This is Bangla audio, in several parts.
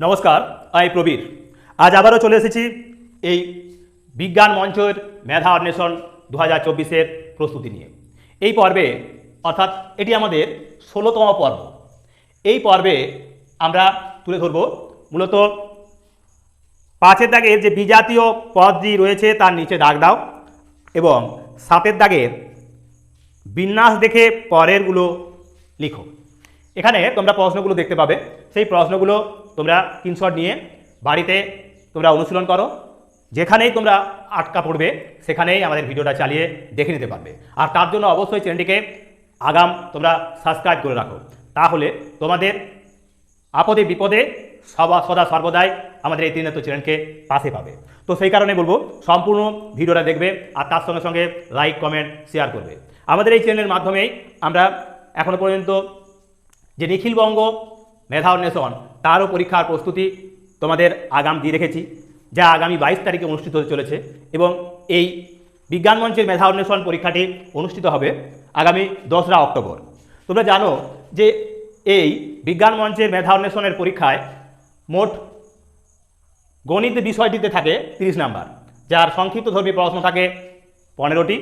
নমস্কার, আমি প্রবীর। আজ আবারও চলে এসেছি এই বিজ্ঞান মঞ্চের মেধা অন্বেষণ দু হাজার চব্বিশের প্রস্তুতি নিয়ে। এই পর্বে, অর্থাৎ এটি আমাদের ষোলোতম পর্ব। এই পর্বে আমরা তুলে ধরব মূলত পাঁচের দাগের যে বিজাতীয় পদটি রয়েছে তার নিচে দাগ দাও এবং সাতের দাগের বিন্যাস দেখে পরেরগুলো লিখো। এখানে তোমরা প্রশ্নগুলো দেখতে পাবে। সেই প্রশ্নগুলো তোমরা স্ক্রিনশট নিয়ে বাড়িতে তোমরা অনুশীলন করো। যেখানেই তোমরা আটকা পড়বে, সেখানেই আমাদের ভিডিওটা চালিয়ে দেখে নিতে পারবে। আর তার জন্য অবশ্যই চ্যানেলটিকে আগাম তোমরা সাবস্ক্রাইব করে রাখো। তাহলে তোমাদের আপদে বিপদে সবা, সদা সর্বদাই আমাদের এই তিনত্ব চ্যানেলকে পাশে পাবে। তো সেই কারণে বলব, সম্পূর্ণ ভিডিওটা দেখবে আর তার সঙ্গে সঙ্গে লাইক কমেন্ট শেয়ার করবে। আমাদের এই চ্যানেলের মাধ্যমেই আমরা এখনও পর্যন্ত যে নিখিলবঙ্গ মেধা অন্বেষণ তারও পরীক্ষার প্রস্তুতি তোমাদের আগাম দিয়ে রেখেছি, যা আগামী বাইশ তারিখে অনুষ্ঠিত হতে চলেছে এবং এই বিজ্ঞান মঞ্চের মেধা অন্বেষণ পরীক্ষাটি অনুষ্ঠিত হবে আগামী দোসরা অক্টোবর। তোমরা জানো যে এই বিজ্ঞান মঞ্চের মেধা অন্বেষণের পরীক্ষায় মোট গণিত বিষয়টিতে থাকে তিরিশ নাম্বার, যার সংক্ষিপ্ত ধর্মী প্রশ্ন থাকে পনেরোটি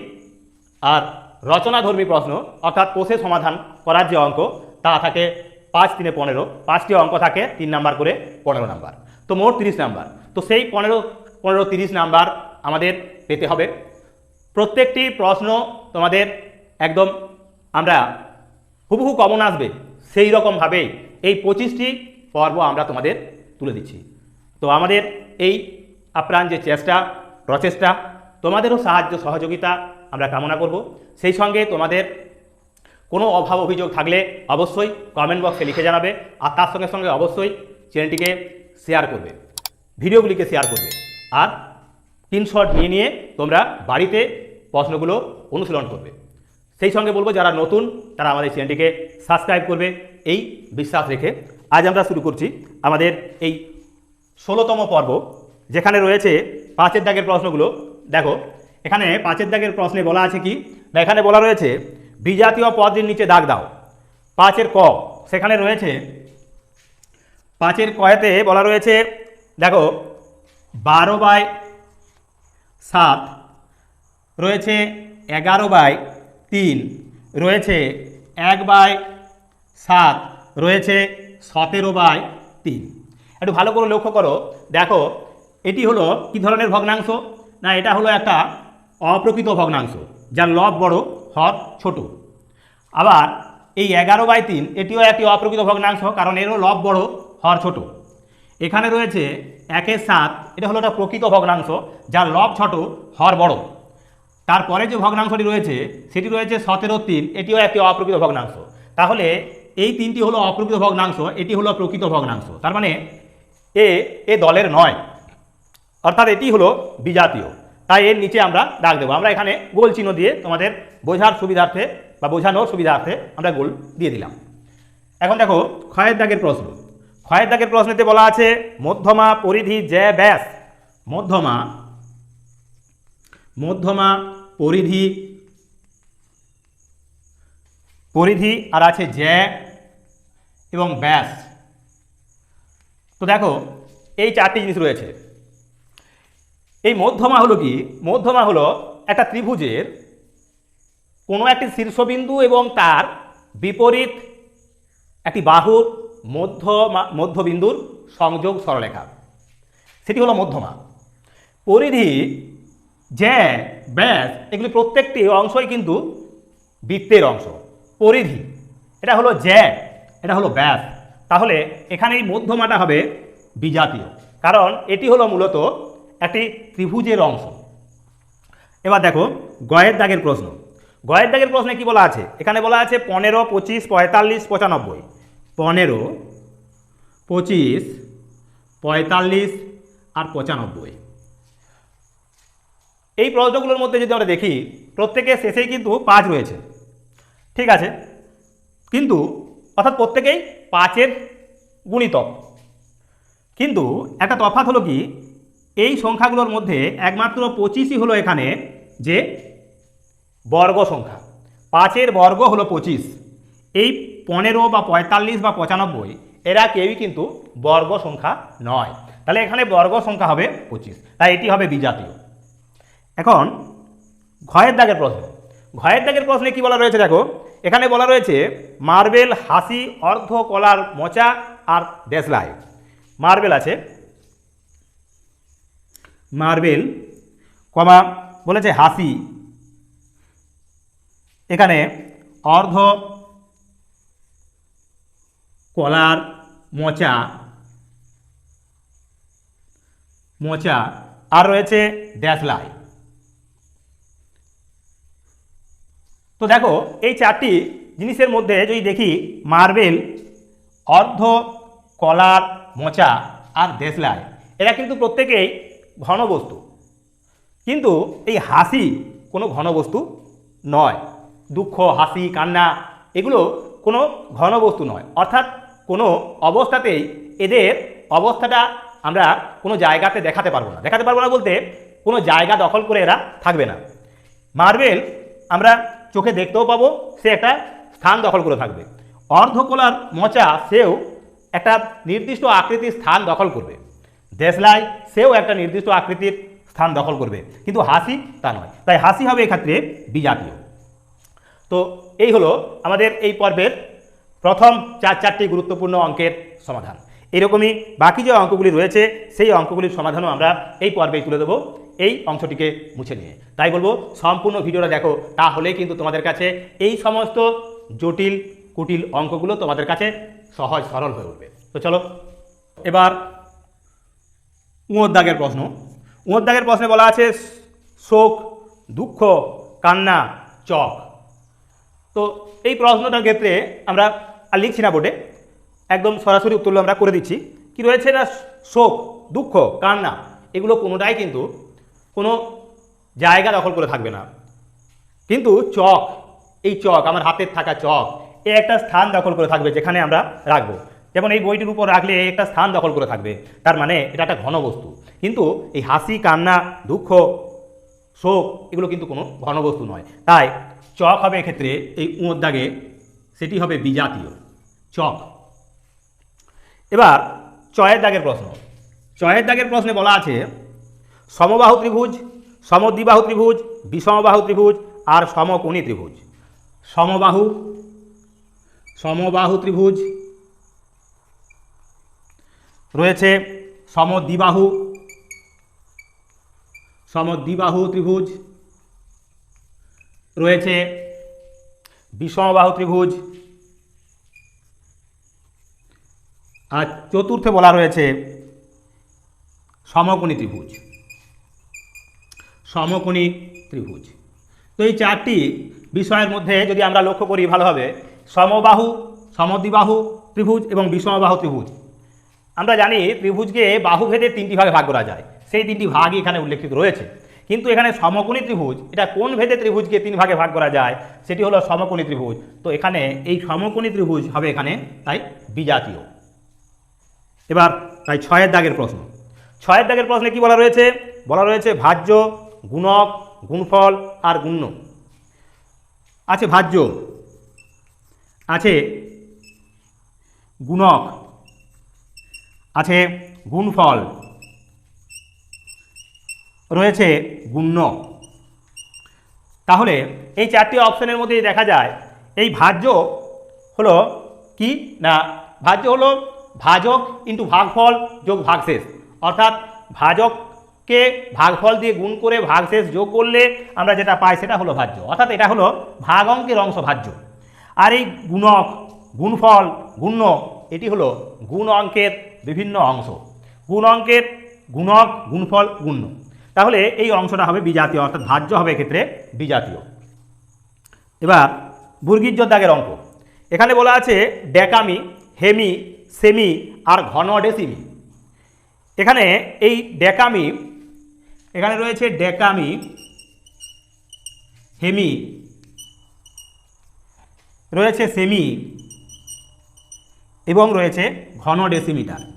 আর রচনাধর্মী প্রশ্ন, অর্থাৎ কোষে সমাধান করার যে অঙ্ক, তা থাকে পাঁচ তিনে পনেরো, পাঁচটি অঙ্ক থাকে, তিন নাম্বার করে পনেরো নাম্বার। তো মোট তিরিশ নাম্বার। তো সেই পনেরো পনেরো, তিরিশ নাম্বার আমাদের পেতে হবে। প্রত্যেকটি প্রশ্ন তোমাদের একদম আমরা হুবহু কমন আসবে, সেই রকমভাবেই এই পঁচিশটি পর্ব আমরা তোমাদের তুলে দিচ্ছি। তো আমাদের এই আপ্রাণ যে চেষ্টা, প্রচেষ্টা, তোমাদেরও সাহায্য, সহযোগিতা আমরা কামনা করব। সেই সঙ্গে তোমাদের কোনো অভাব অভিযোগ থাকলে অবশ্যই কমেন্ট বক্সে লিখে জানাবে আর তার সঙ্গে সঙ্গে অবশ্যই চ্যানেলটিকে শেয়ার করবে। ভিডিওগুলিকে শেয়ার করবে। আর স্ক্রিনশট নিয়ে নিয়ে তোমরা বাড়িতে প্রশ্নগুলো অনুশীলন করবে। সেই সঙ্গে বলব, যারা নতুন, তারা আমাদের চ্যানেলটিকে সাবস্ক্রাইব করবে। এই বিশ্বাস রেখে আজ আমরা শুরু করছি আমাদের এই ষোলোতম পর্ব, যেখানে রয়েছে পাঁচের দাগের প্রশ্নগুলো। দেখো, এখানে পাঁচের দাগের প্রশ্নে বলা আছে কি? এখানে বলা রয়েছে বিজাতীয় পদের নিচে দাগ দাও। পাঁচের ক, সেখানে রয়েছে, পাঁচের কয়েতে বলা রয়েছে, দেখো, বারো বাই সাত, রয়েছে এগারো বাই তিন, রয়েছে এক বাই সাত, রয়েছে সতেরো বাই তিন। একটু ভালো করে লক্ষ্য করো, দেখো, এটি হলো কি ধরনের ভগ্নাংশ? না, এটা হলো একটা অপ্রকৃত ভগ্নাংশ, যার লব বড় হর ছোট। আবার এই এগারো বাই তিন, এটিও একটি অপ্রকৃত ভগ্নাংশ, কারণ এরও লব বড়, হর ছোট। এখানে রয়েছে একের সাত, এটা হলো একটা প্রকৃত ভগ্নাংশ, যার লব ছোট, হর বড়। তারপরে যে ভগ্নাংশটি রয়েছে, সেটি রয়েছে সতেরো তিন, এটিও একটি অপ্রকৃত ভগ্নাংশ। তাহলে এই তিনটি হলো অপ্রকৃত ভগ্নাংশ, এটি হলো প্রকৃত ভগ্নাংশ। তার মানে এ এ দলের নয়, অর্থাৎ এটি হলো বিজাতীয়। তাই এর নিচে আমরা দাগ দেবো। আমরা এখানে গোল চিহ্ন দিয়ে তোমাদের বোঝার সুবিধার্থে বা বোঝানোর সুবিধার্থে আমরা গোল দিয়ে দিলাম। এখন দেখো, ক্ষয়ের দাগের প্রশ্ন। ক্ষয়ের দাগের প্রশ্নেতে বলা আছে, মধ্যমা, পরিধি, জ্যা, ব্যাস। মধ্যমা মধ্যমা, পরিধি পরিধি আর আছে জ্যা এবং ব্যাস। তো দেখো, এই চারটি জিনিস রয়েছে। এই মধ্যমা হলো কি? মধ্যমা হলো একটা ত্রিভুজের কোনো একটি শীর্ষবিন্দু এবং তার বিপরীত একটি বাহুর মধ্য মধ্যবিন্দুর সংযোগ সরলেখা সেটি হলো মধ্যমা। পরিধি জ্যা ব্যাস এগুলি প্রত্যেকটি অংশই কিন্তু বৃত্তের অংশ। পরিধি, এটা হলো জ্যা এটা হলো ব্যাস। তাহলে এখানে এই মধ্যমাটা হবে বিজাতীয়। কারণ এটি হলো মূলত একটি ত্রিভুজের অংশ। এবার দেখো, গয়ের দাগের প্রশ্ন। গয়ের দাগের প্রশ্নে কি বলা আছে? এখানে বলা আছে পনেরো, পঁচিশ, পঁয়তাল্লিশ, পঁচানব্বই। পনেরো, পঁচিশ, পঁয়তাল্লিশ আর পঁচানব্বই। এই প্রশ্নগুলোর মধ্যে যদি আমরা দেখি, প্রত্যেকের শেষেই কিন্তু পাঁচ রয়েছে। ঠিক আছে? কিন্তু, অর্থাৎ প্রত্যেকেই পাঁচের গুণিতক। কিন্তু, একটা তফাৎ হলো কি? এই সংখ্যাগুলোর মধ্যে একমাত্র পঁচিশই হলো এখানে যে বর্গ সংখ্যা। পাঁচের বর্গ হলো পঁচিশ। এই পনেরো বা পঁয়তাল্লিশ বা পঁচানব্বই, এরা কেউই কিন্তু বর্গ সংখ্যা নয়। তাহলে এখানে বর্গ সংখ্যা হবে পঁচিশ, তাই এটি হবে বিজাতীয়। এখন ঘয়ের দাগের প্রশ্ন। ঘয়ের দাগের প্রশ্নে কি বলা রয়েছে দেখো? এখানে বলা রয়েছে, মার্বেল, হাসি অর্ধ কলার মোচা আর দেশলাই। মার্বেল আছে। মার্বেল, কমা, বলেছে হাসি। এখানে অর্ধ কলার মোচা মোচা, আর রয়েছে ড্যাশলাই তো দেখো, এই চারটি জিনিসের মধ্যে যদি দেখি, মার্বেল, অর্ধ কলার মোচা আর দেশলাই, এরা কিন্তু প্রত্যেকেই ঘনবস্তু। কিন্তু এই হাসি কোনো ঘনবস্তু নয়। দুঃখ, হাসি, কান্না, এগুলো কোনো ঘনবস্তু নয়। অর্থাৎ কোনো অবস্থাতেই এদের অবস্থাটা আমরা কোনো জায়গাতে দেখাতে পারব না। দেখাতে পারব না বলতে কোনো জায়গা দখল করে এরা থাকবে না। মার্বেল আমরা চোখে দেখতেও পাবো, সে একটা স্থান দখল করে থাকবে। অর্ধকলার মোচা সেও একটা নির্দিষ্ট আকৃতির স্থান দখল করবে। দেশলাই সেও একটা নির্দিষ্ট আকৃতির স্থান দখল করবে। কিন্তু হাসি তা নয়। তাই হাসি হবে এক্ষেত্রে বিজাতীয়। তো এই হলো আমাদের এই পর্বের প্রথম চার চারটি গুরুত্বপূর্ণ অঙ্কের সমাধান। এরকমই বাকি যে অঙ্কগুলি রয়েছে, সেই অঙ্কগুলির সমাধানও আমরা এই পর্বেই তুলে দেবো। এই অংশটিকে মুছে নিয়ে। তাই বলব, সম্পূর্ণ ভিডিওটা দেখো, তাহলে কিন্তু তোমাদের কাছে এই সমস্ত জটিল, কুটিল অঙ্কগুলো তোমাদের কাছে সহজ, সরল হয়ে উঠবে। তো চলো, এবার উঁয়োর দাগের প্রশ্ন। উঁয়োর দাগের প্রশ্নে বলা আছে, শোক, দুঃখ, কান্না, চক। তো এই প্রশ্নটার ক্ষেত্রে আমরা আর লিখছি না বোর্ডে। একদম সরাসরি উত্তর আমরা করে দিচ্ছি। কি রয়েছে না, শোক, দুঃখ, কান্না, এগুলো কোনোটাই কিন্তু কোনো জায়গা দখল করে থাকবে না। কিন্তু চক, এই চক, আমার হাতের থাকা চক, এ একটা স্থান দখল করে থাকবে যেখানে আমরা রাখব। যেমন এই বইটির উপর রাখলে একটা স্থান দখল করে থাকবে, তার মানে এটা একটা ঘনবস্তু কিন্তু এই হাসি, কান্না, দুঃখ, শোক, এগুলো কিন্তু কোনো ঘনবস্তু নয়। তাই চক হবে এক্ষেত্রে এই উঁয়োর দাগে, সেটি হবে বিজাতীয়। চক। এবার চয়ের দাগের প্রশ্ন। চয়ের দাগের প্রশ্নে বলা আছে, সমবাহু ত্রিভুজ, সমদ্বিবাহু ত্রিভুজ, বিষমবাহু ত্রিভুজ, আর সমকোণী ত্রিভুজ। সমবাহু সমবাহু ত্রিভুজ রয়েছে সমদ্বিবাহু সমদ্বিবাহু ত্রিভুজ, রয়েছে বিষমবাহু ত্রিভুজ, আর চতুর্থে বলা রয়েছে সমকোণী ত্রিভুজ। সমকোণী ত্রিভুজ। তো এই চারটি বিষয়ের মধ্যে যদি আমরা লক্ষ্য করি ভালোভাবে, সমবাহু, সমদ্বিবাহু ত্রিভুজ এবং বিষমবাহু ত্রিভুজ। আমরা জানি ত্রিভুজকে বাহুভেদে তিনটি ভাগে ভাগ করা যায়। সেই তিনটি ভাগই এখানে উল্লেখিত রয়েছে। কিন্তু এখানে সমকোণী ত্রিভুজ, এটা কোন ভেদে ত্রিভুজকে তিন ভাগে ভাগ করা যায়, সেটি হলো সমকোণী ত্রিভুজ। তো এখানে এই সমকোণী ত্রিভুজ হবে এখানে, তাই, বিজাতীয়। এবার, তাই ছয়ের দাগের প্রশ্ন। ছয়ের দাগের প্রশ্নে কি বলা রয়েছে? বলা রয়েছে ভাজ্য, গুণক, গুণফল আর গুণ্য। আছে ভাজ্য, আছে গুণক আছে গুণফল। রয়েছে গুণ্য। তাহলে এই চারটি অপশনের মধ্যে দেখা যায়, এই ভাজ্য হলো কি? না, ভাজ্য হলো ভাজক ইন্টু ভাগফল যোগ ভাগশেষ। অর্থাৎ ভাজককে ভাগফল দিয়ে গুণ করে ভাগশেষ যোগ করলে আমরা যেটা পাই সেটা হলো ভাজ্য। অর্থাৎ এটা হলো ভাগ অঙ্কের অংশ ভাজ্য। আর এই গুণক, গুণফল, গুণ্য, এটি হলো গুণ অঙ্কের বিভিন্ন অংশ। গুণ অঙ্কের গুণক, গুণফল, গুণ্য। তাহলে এই অংশটা হবে বিজাতীয়, অর্থাৎ ভাজ্য হবে এক্ষেত্রে বিজাতীয়। এবার বুর্গিজ্জর দাগের অঙ্ক। এখানে বলা আছে ডেকামি, হেমি, সেমি আর ঘন ডেসিমি এখানে এই ডেকামি, এখানে রয়েছে ডেকামি, হেমি, রয়েছে সেমি এবং রয়েছে ঘন ডেসিমিটার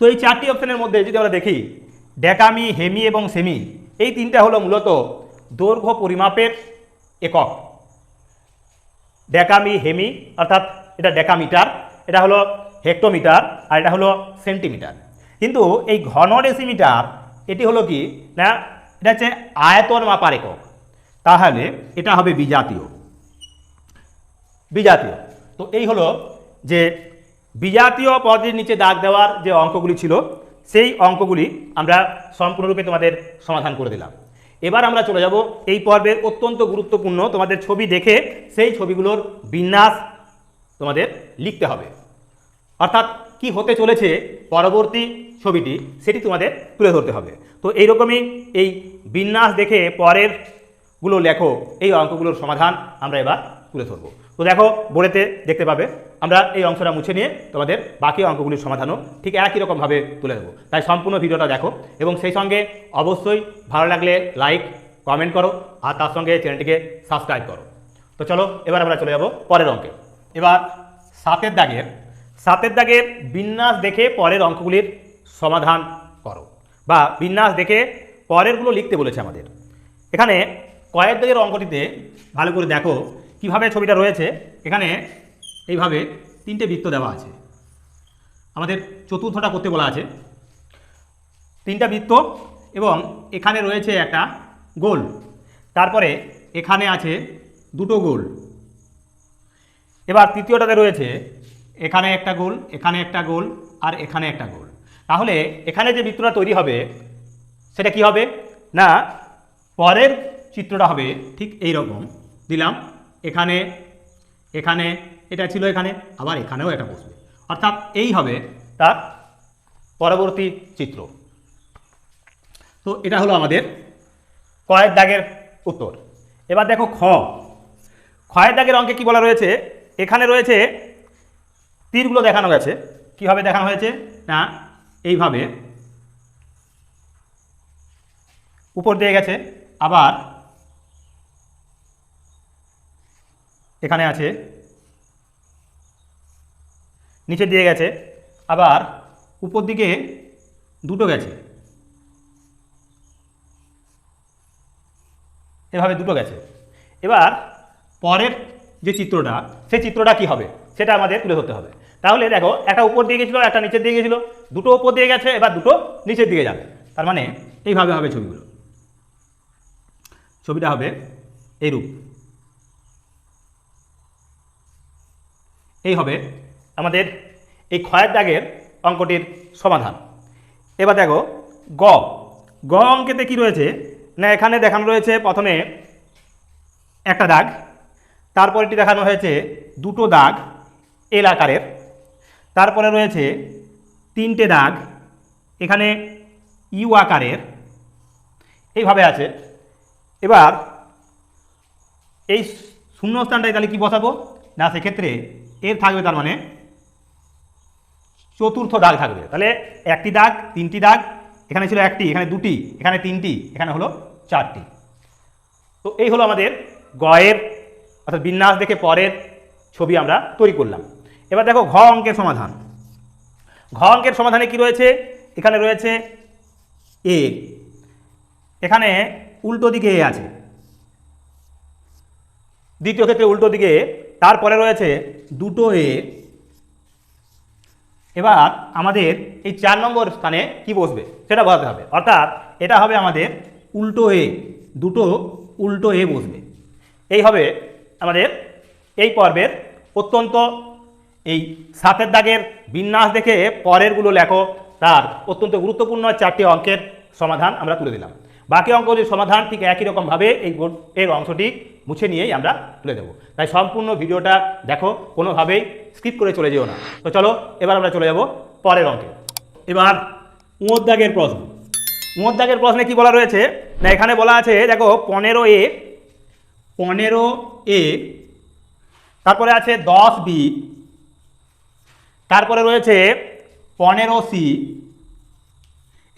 তো এই চারটি অপশনের মধ্যে যদি আমরা দেখি, ডেকামি, হেমি এবং সেমি, এই তিনটা হলো মূলত দৈর্ঘ্য পরিমাপের একক। ডেকামি, হেমি, অর্থাৎ এটা ডেকামিটার, এটা হলো হেক্টোমিটার আর এটা হলো সেন্টিমিটার। কিন্তু এই ঘন ডেসিমিটার, এটি হলো কি? না, এটা হচ্ছে আয়তন মাপার একক। তাহলে এটা হবে বিজাতীয়। বিজাতীয়। তো এই হলো যে বিজাতীয় পদের নিচে দাগ দেওয়ার যে অঙ্কগুলি ছিল, সেই অঙ্কগুলি আমরা সম্পূর্ণরূপে তোমাদের সমাধান করে দিলাম। এবার আমরা চলে যাব এই পর্বের অত্যন্ত গুরুত্বপূর্ণ তোমাদের ছবি দেখে সেই ছবিগুলোর বিন্যাস তোমাদের লিখতে হবে। অর্থাৎ কি হতে চলেছে পরবর্তী ছবিটি সেটি তোমাদের তুলে ধরতে হবে। তো এইরকমই এই বিন্যাস দেখে পরেরগুলো লেখো, এই অঙ্কগুলোর সমাধান আমরা এবার তুলে ধরবো। তো দেখো বোর্ডেতে দেখতে পাবে, আমরা এই অংশটা মুছে নিয়ে তোমাদের বাকি অঙ্কগুলির সমাধানও ঠিক একই রকমভাবে তুলে দেবো তাই সম্পূর্ণ ভিডিওটা দেখো এবং সেই সঙ্গে অবশ্যই ভালো লাগলে লাইক কমেন্ট করো আর তার সঙ্গে চ্যানেলটিকে সাবস্ক্রাইব করো। তো চলো, এবার আমরা চলে যাব পরের অঙ্কে। এবার সাতের দাগের সাতের দাগের বিন্যাস দেখে পরের অঙ্কগুলির সমাধান করো বা বিন্যাস দেখে পরেরগুলো লিখতে বলেছে আমাদের। এখানে কয়েক দাগের অঙ্কটিতে ভালো করে দেখো কীভাবে ছবিটা রয়েছে? এখানে এইভাবে তিনটে বৃত্ত দেওয়া আছে। আমাদের চতুর্থটা করতে বলা আছে। তিনটা বৃত্ত এবং এখানে রয়েছে একটা গোল। তারপরে এখানে আছে দুটো গোল। এবার তৃতীয়টাতে রয়েছে, এখানে একটা গোল, এখানে একটা গোল, আর এখানে একটা গোল। তাহলে এখানে যে বৃত্তটা তৈরি হবে, সেটা কি হবে? না, পরের চিত্রটা হবে ঠিক এই রকম দিলাম। এখানে এখানে, এটা ছিল এখানে, আবার এখানেও এটা বসবে। অর্থাৎ এই হবে তার পরবর্তী চিত্র। তো এটা হলো আমাদের কয়েক দাগের উত্তর। এবার দেখো খ। ক্ষয়ের দাগের অঙ্কে কি বলা রয়েছে? এখানে রয়েছে তীরগুলো দেখানো গেছে। কীভাবে দেখানো হয়েছে? না, এইভাবে। উপর দিয়ে গেছে, আবার এখানে আছে। নিচে দিয়ে গেছে। আবার উপর দিকে দুটো গেছে। এভাবে দুটো গেছে। এবার পরের যে চিত্রটা, সেই চিত্রটা কি হবে? সেটা আমাদের তুলে ধরতে হবে। তাহলে দেখো, একটা উপর দিয়ে গেছিল, একটা নিচের দিয়ে গেছিল। দুটো উপর দিয়ে গেছে, এবার দুটো নিচের দিকে যাবে। তার মানে এইভাবে হবে ছবিগুলো। ছবিটা হবে এইরূপ এই হবে আমাদের এই ক্ষয়ের দাগের অঙ্কটির সমাধান। এবার দেখো, গ। গ অঙ্কেতে কী রয়েছে? না, এখানে দেখানো রয়েছে প্রথমে একটা দাগ তারপরেটি দেখানো হয়েছে দুটো দাগ এল আকারের, তারপরে রয়েছে তিনটে দাগ এখানে ইউ আকারের। এইভাবে আছে। এবার এই শূন্যস্থানটায় তাহলে কি বসাবো? না, সেক্ষেত্রে এর থাকবে তার মানে চতুর্থ দাগ থাকবে। তাহলে একটি দাগ, তিনটি দাগ, এখানে ছিল একটি, এখানে দুটি, এখানে তিনটি, এখানে হলো চারটি। তো এই হলো আমাদের গয়ের, অর্থাৎ বিন্যাস দেখে পরের ছবি আমরা তৈরি করলাম। এবার দেখো ঘ অঙ্কের সমাধান। ঘ অঙ্কের সমাধানে কি রয়েছে? এখানে রয়েছে এ। এখানে উল্টো দিকে এ আছে। দ্বিতীয় ক্ষেত্রে উল্টো দিকে তারপরে রয়েছে দুটো এ। এবার আমাদের এই চার নম্বর স্থানে কি বসবে সেটা বলাতে হবে। অর্থাৎ এটা হবে আমাদের উল্টো এ, দুটো উল্টো এ বসবে। এই হবে আমাদের এই পর্বের অত্যন্ত এই সাতের দাগের বিন্যাস দেখে পরেরগুলো লেখো। তার অত্যন্ত গুরুত্বপূর্ণ চারটি অঙ্কের সমাধান আমরা তুলে দিলাম। বাকি অঙ্কগুলির সমাধান ঠিক একই রকমভাবে এই এর অংশটি মুছে নিয়েই আমরা তুলে দেবো। তাই সম্পূর্ণ ভিডিওটা দেখো, কোনোভাবেই স্কিপ করে চলে যেও না। তো চলো, এবার আমরা চলে যাব পরের অঙ্কে। এবার উঁয়োর প্রশ্ন। উঁয়োর প্রশ্নে কি বলা রয়েছে? না, এখানে বলা আছে, দেখো, পনেরো এ পনেরো এ, তারপরে আছে দশ বি, তারপরে রয়েছে পনেরো সি,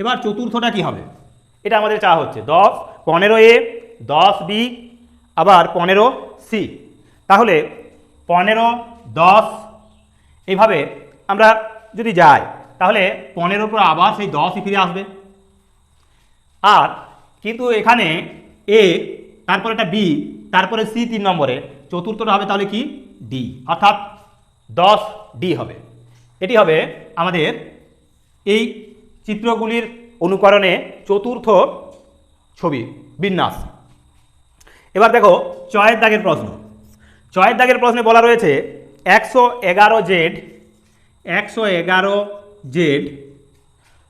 এবার চতুর্থটা কি হবে? এটা আমাদের চাওয়া হচ্ছে। দশ পনেরো এ দশ বি, আবার পনেরো সি। তাহলে পনেরো দশ এইভাবে আমরা যদি যাই, তাহলে পনেরোর পর আবার সেই দশই ফিরে আসবে। আর কিন্তু এখানে এ, তারপরে একটা বি, তারপরে সি তিন নম্বরে, চতুর্থটা হবে তাহলে কি? ডি। অর্থাৎ দশ ডি হবে। এটি হবে আমাদের এই চিত্রগুলির অনুকরণে চতুর্থ ছবি, বিন্যাস। এবার দেখো চয়ের দাগের প্রশ্ন। চয়ের দাগের প্রশ্নে বলা রয়েছে, একশো এগারো জেড, একশো এগারো জেড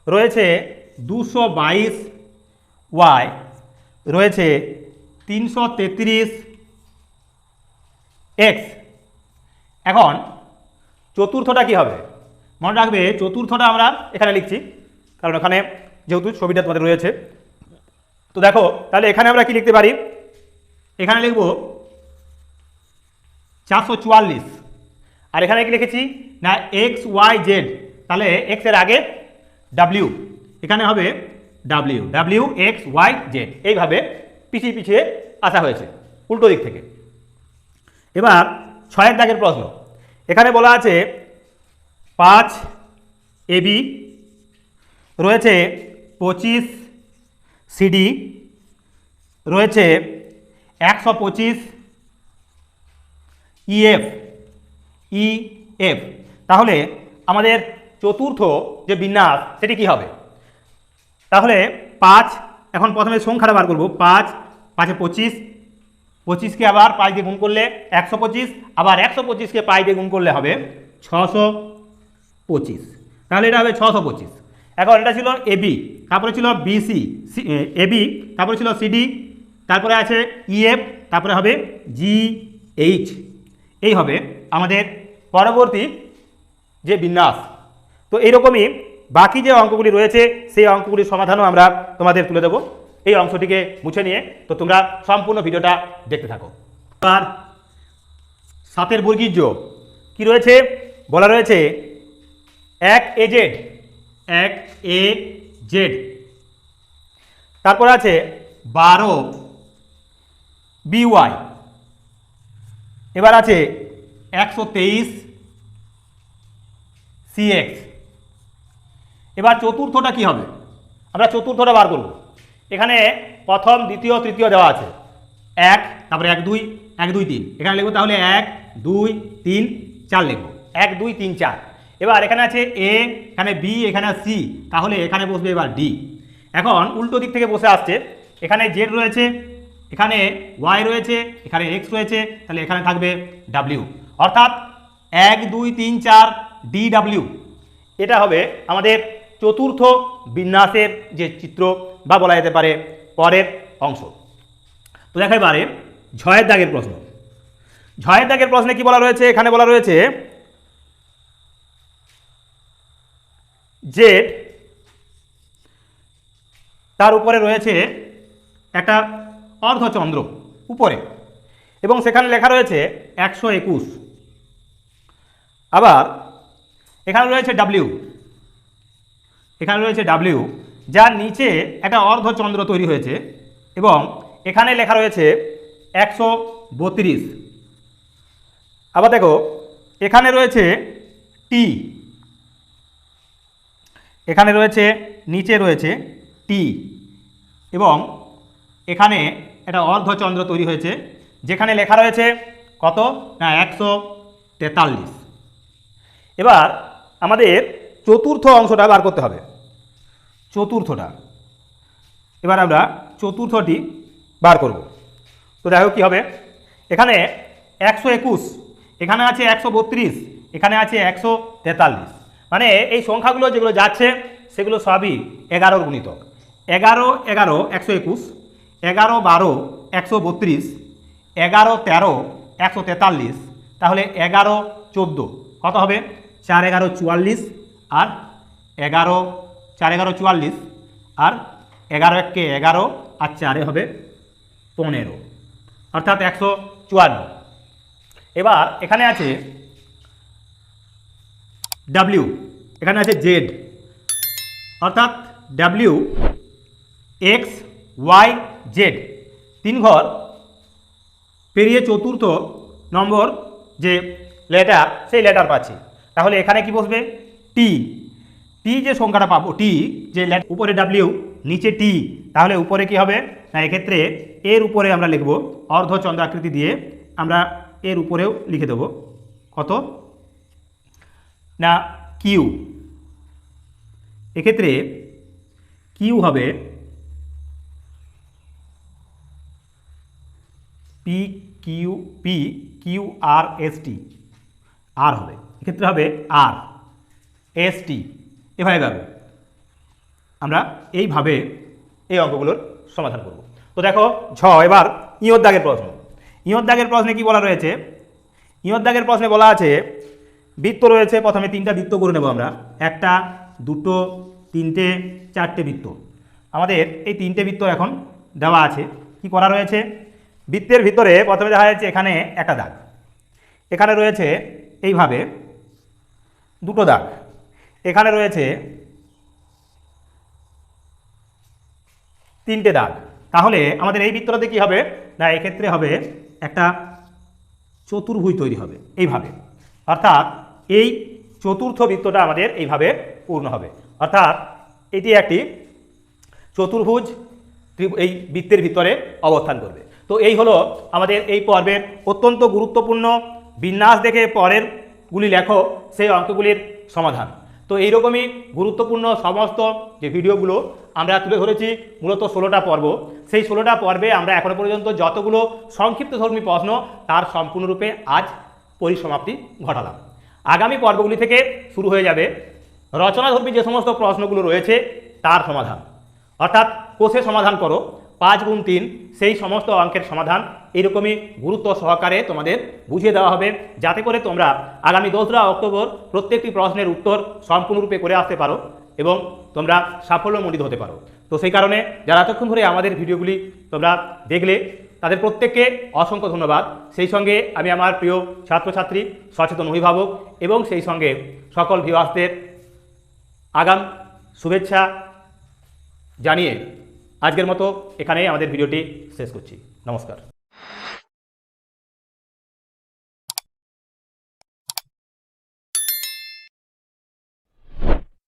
রয়েছে দুশো বাইশ ওয়াই, রয়েছে তিনশো তেত্রিশ এক্স। এখন, চতুর্থটা কি হবে? মনে রাখবে, চতুর্থটা আমরা এখানে লিখছি। কারণ এখানে যেহেতু ছবিটা তোমাদের রয়েছে। তো দেখো, তাহলে এখানে আমরা কি লিখতে পারি? এখানে লিখব চারশো চুয়াল্লিশ। আর এখানে কি লিখেছি? না, এক্স ওয়াই জেড। তাহলে এক্সের আগে ডাব্লিউ। এখানে হবে W. W, X Y Z. এইভাবে পিছিয়ে পিছিয়ে আসা হয়েছে, উল্টো দিক থেকে। এবার ছয়ের দাগের প্রশ্ন। এখানে বলা আছে পাঁচ এবি রয়েছে পঁচিশ সিডি রয়েছে একশো পঁচিশ ইএফ ইএফ। তাহলে আমাদের চতুর্থ যে বিন্যাস, সেটি কি হবে? তাহলে পাঁচ, এখন প্রথমে সংখ্যাটা বার করব। পাঁচ, পাঁচে পঁচিশ, পঁচিশকে আবার পাঁচ দিয়ে গুণ করলে একশো পঁচিশ, আবার একশো পঁচিশকে পাঁচ দিয়ে গুণ করলে হবে ছশো পঁচিশ। তাহলে এটা হবে ছশো পঁচিশ। এখন এটা ছিল এবি তারপরে ছিল বিসি এবি তারপরে ছিল সিডি তারপরে আছে ইএফ তারপরে হবে জি এইচ এই হবে আমাদের পরবর্তী যে বিন্যাস। তো এইরকমই বাকি যে অঙ্কগুলি রয়েছে, সেই অঙ্কগুলির সমাধানও আমরা তোমাদের তুলে দেবো। এই অংশটিকে মুছে নিয়ে তো তোমরা সম্পূর্ণ ভিডিওটা দেখতে থাকো। আর সাতের বর্গীর্য কি রয়েছে? বলা রয়েছে, এক এ জেড এক, এ, জেড। তারপর আছে বারো বিওয়াই এবার আছে একশো তেইশ সিএক্স এবার চতুর্থটা কি হবে? আমরা চতুর্থটা বার করব। এখানে প্রথম, দ্বিতীয়, তৃতীয় দেওয়া আছে। এক, তারপরে এক, দুই এক, দুই, তিন। এখানে লিখব তাহলে এক, দুই, তিন, চার লিখব। এক, দুই, তিন, চার। এবার এখানে আছে এ, এখানে বি, এখানে সি, তাহলে এখানে বসবে এবার ডি। এখন উল্টো দিক থেকে বসে আসছে, এখানে জেড রয়েছে, এখানে ওয়াই রয়েছে, এখানে এক্স রয়েছে, তাহলে এখানে থাকবে ডাব্লিউ। অর্থাৎ এক, দুই, তিন, চার, ডি, ডাব্লিউ। এটা হবে আমাদের চতুর্থ বিন্যাসের যে চিত্র, বা বলা যেতে পারে পরের অংশ। তো দেখা এবারে, ঝয়ের দাগের প্রশ্ন। ঝয়ের দাগের প্রশ্নে কি বলা রয়েছে? এখানে বলা রয়েছে জেড তার উপরে রয়েছে একটা অর্ধচন্দ্র, উপরে। এবং সেখানে লেখা রয়েছে একশো একুশ। আবার এখানে রয়েছে ডাব্লিউ এখানে রয়েছে ডাব্লিউ যার নিচে একটা অর্ধচন্দ্র তৈরি হয়েছে এবং এখানে লেখা রয়েছে একশো বত্রিশ। আবার দেখো, এখানে রয়েছে টি এখানে রয়েছে, নিচে রয়েছে টি এবং এখানে একটা অর্ধচন্দ্র তৈরি হয়েছে, যেখানে লেখা রয়েছে কত? না, একশো তেতাল্লিশ। এবার আমাদের চতুর্থ অংশটা বার করতে হবে। চতুর্থটা। এবার আমরা চতুর্থটি বার করব। তো দেখো কী হবে? এখানে একশো একুশ, এখানে আছে একশো বত্রিশ, এখানে আছে একশো তেতাল্লিশ। মানে এই সংখ্যাগুলো যেগুলো যাচ্ছে, সেগুলো সবই এগারোর গুণিতক। এগারো এগারো, একশো একুশ, এগারো, বারো, একশো বত্রিশ, এগারো, তেরো, একশো তেতাল্লিশ, তাহলে এগারো, চোদ্দ। কত হবে? চার, এগারো, চুয়াল্লিশ, আর এগারো, চার, এগারো, চুয়াল্লিশ, আর এগারো এককে এগারো, আর চারে হবে পনেরো। অর্থাৎ একশো চুয়ান্ন। এবার এখানে আছে ডাব্লিউ এখানে আছে জেড অর্থাৎ ডাব্লিউ এক্স ওয়াই জেড তিন ঘর, পেরিয়ে চতুর্থ নম্বর যে লেটার সেই লেটার পাচ্ছি। তাহলে এখানে কি বসবে? টি টি যে সংখ্যাটা পাবো টি যে উপরে ডাব্লিউ নিচে টি তাহলে উপরে কি হবে? না, এক্ষেত্রে এর উপরে আমরা লিখব অর্ধচন্দ্রাকৃতি দিয়ে আমরা এর উপরেও লিখে দেবো। কত? না কিউ। এক্ষেত্রে কিউ হবে P Q P Q R S T R হবে। এক্ষেত্রে হবে আর এস টি এভাবে গেল। আমরা এইভাবে এই অঙ্কগুলোর সমাধান করব। তো দেখো ছ এবার ইয়র দাগের প্রশ্ন। ইয়র দাগের প্রশ্নে কি বলা রয়েছে? ইয়র দাগের প্রশ্নে বলা আছে বৃত্ত রয়েছে, প্রথমে তিনটা বৃত্ত করে নেব আমরা। একটা, দুটো, তিনটে, চারটে বৃত্ত। আমাদের এই তিনটে বৃত্ত এখন দেওয়া আছে। কি করা রয়েছে? বৃত্তের ভিতরে প্রথমে দেখা যাচ্ছে এখানে একটা দাগ। এখানে রয়েছে এইভাবে দুটো দাগ। এখানে রয়েছে তিনটে দাগ। তাহলে আমাদের এই বৃত্তটাতে কি হবে? না, এক্ষেত্রে হবে একটা চতুর্ভুজ তৈরি হবে। এইভাবে। অর্থাৎ এই চতুর্থ বৃত্তটা আমাদের এইভাবে পূর্ণ হবে। অর্থাৎ এটি একটি চতুর্ভুজ ত্রি- এই বৃত্তের ভিতরে অবস্থান করবে। তো এই হলো আমাদের এই পর্বের অত্যন্ত গুরুত্বপূর্ণ বিন্যাস দেখে পরের গুলি লেখো, সেই অঙ্কগুলির সমাধান। তো এইরকমই গুরুত্বপূর্ণ সমস্ত যে ভিডিওগুলো আমরা তুলে ধরেছি, মূলত ষোলোটা পর্ব। সেই ষোলোটা পর্বে আমরা এখনও পর্যন্ত যতগুলো সংক্ষিপ্ত ধর্মী প্রশ্ন, তার সম্পূর্ণরূপে আজ পরিসমাপ্তি ঘটালাম। আগামী পর্বগুলি থেকে শুরু হয়ে যাবে। রচনাধর্মী যে সমস্ত প্রশ্নগুলো রয়েছে, তার সমাধান। অর্থাৎ কোষে সমাধান করো, পাঁচ গুণ তিন, সেই সমস্ত অঙ্কের সমাধান এরকমই গুরুত্ব সহকারে তোমাদের বুঝিয়ে দেওয়া হবে, যাতে করে তোমরা আগামী দোসরা অক্টোবর প্রত্যেকটি প্রশ্নের উত্তর সম্পূর্ণরূপে করে আসতে পারো এবং তোমরা সাফল্যমণ্ডিত হতে পারো। তো সেই কারণে যারা এতক্ষণ ধরে আমাদের ভিডিওগুলি তোমরা দেখলে তাদের প্রত্যেককে অসংখ্য ধন্যবাদ। সেই সঙ্গে আমি আমার প্রিয় ছাত্রছাত্রী, সচেতন অভিভাবক এবং সেই সঙ্গে সকল ভিওয়াসদের আগাম শুভেচ্ছা জানিয়ে আজকের মতো এখানেই আমাদের ভিডিওটি শেষ করছি। নমস্কার।